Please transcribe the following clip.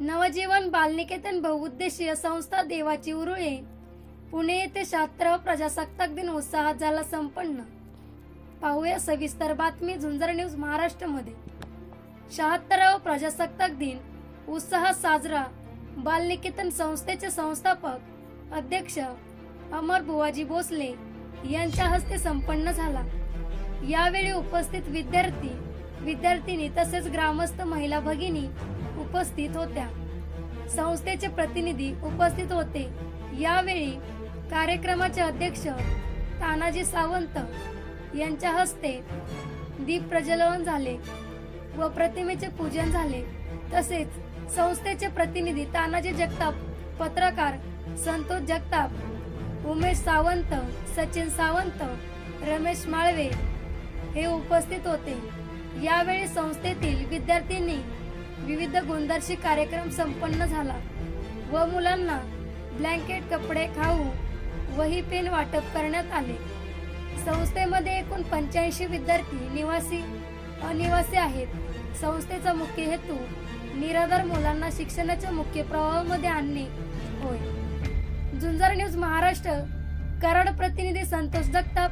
नवजीवन बालनिकेतन बहुउद्देशीय संस्था देवाची उरुळे. पुणे येथे शहात्तरावा प्रजासत्ताक दिन उत्साहात झाला संपन्न. पाहूया सविस्तर बातमी झुंजर न्यूज महाराष्ट्रमध्ये. शहात्तराव प्रजासत्ताक दिन उत्साहात साजरा. बालनिकेतन संस्थेचे संस्थापक अध्यक्ष अमर बुवाजी भोसले यांच्या हस्ते संपन्न झाला. यावेळी उपस्थित विद्यार्थी विद्यार्थिनी तसेच ग्रामस्थ महिला भगिनी उपस्थित होत्या. संस्थेचे प्रतिनिधी उपस्थित होते. यावेळी कार्यक्रमाचे अध्यक्ष तानाजी सावंत यांच्या हस्ते दीप प्रज्वलन झाले व प्रतिमेचे पूजन झाले. तसेच संस्थेचे प्रतिनिधी तानाजी जगताप पत्रकार संतोष जगताप उमेश सावंत सचिन सावंत रमेश माळवे हे उपस्थित होते. यावेळी संस्थेतील विद्यार्थ्यांनी विविध गुणदर्शी कार्यक्रम संपन्न झाला व मुलांना ब्लँकेट कपडे खाऊ वही पेन वाटप करण्यात आले. संस्थेमध्ये एकूण पंच्याऐंशी विद्यार्थी निवासी अनिवासी आहेत. संस्थेचा मुख्य हेतू निराधार मुलांना शिक्षणाच्या मुख्य प्रवाहामध्ये आणणे होय. झुंजार न्यूज महाराष्ट्र कराड प्रतिनिधी संतोष जगताप